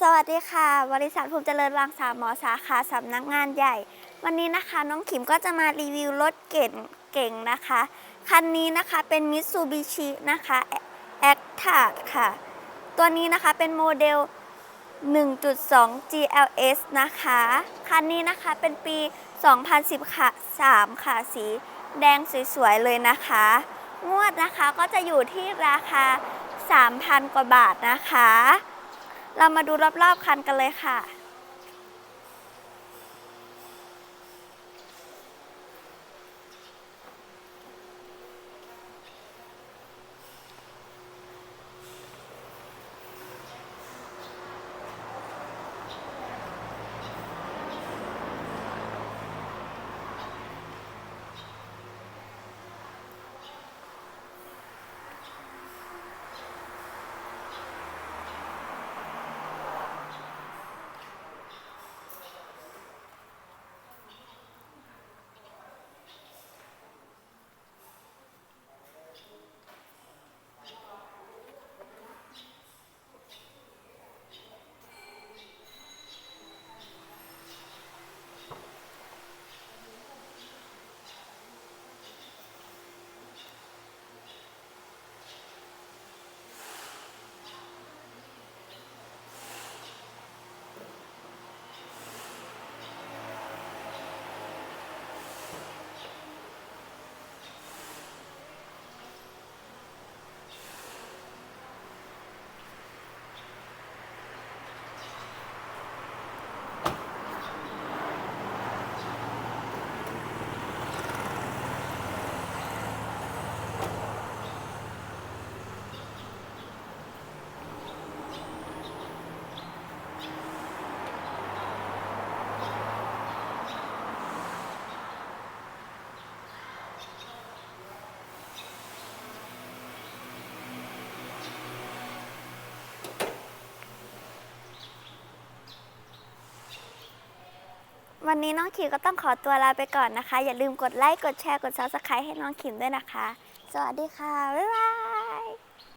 สวัสดีค่ะ บริษัทภูมิเจริญรังสามหมอสาขาสำนักงานใหญ่ วันนี้นะคะน้องขิมก็จะมารีวิวรถเก่งเก่งนะคะ คันนี้นะคะเป็น Mitsubishi นะคะ a c t a ค่ะ ตัวนี้นะคะเป็นโมเดล 1.2 GLS นะคะ คันนี้นะคะเป็นปี 2010ค่ะ3ค่ะสีแดงสวยๆเลยนะคะ งวดนะคะก็จะอยู่ที่ราคา 3,000 กว่าบาทนะคะ เรามาดูรอบๆคันกันเลยค่ะ วันนี้น้องขิมก็ต้องขอตัวลาไปก่อนนะคะ อย่าลืมกดไลค์ กดแชร์ กดซับสไครต์ให้น้องขิมด้วยนะคะ สวัสดีค่ะ บ๊ายบาย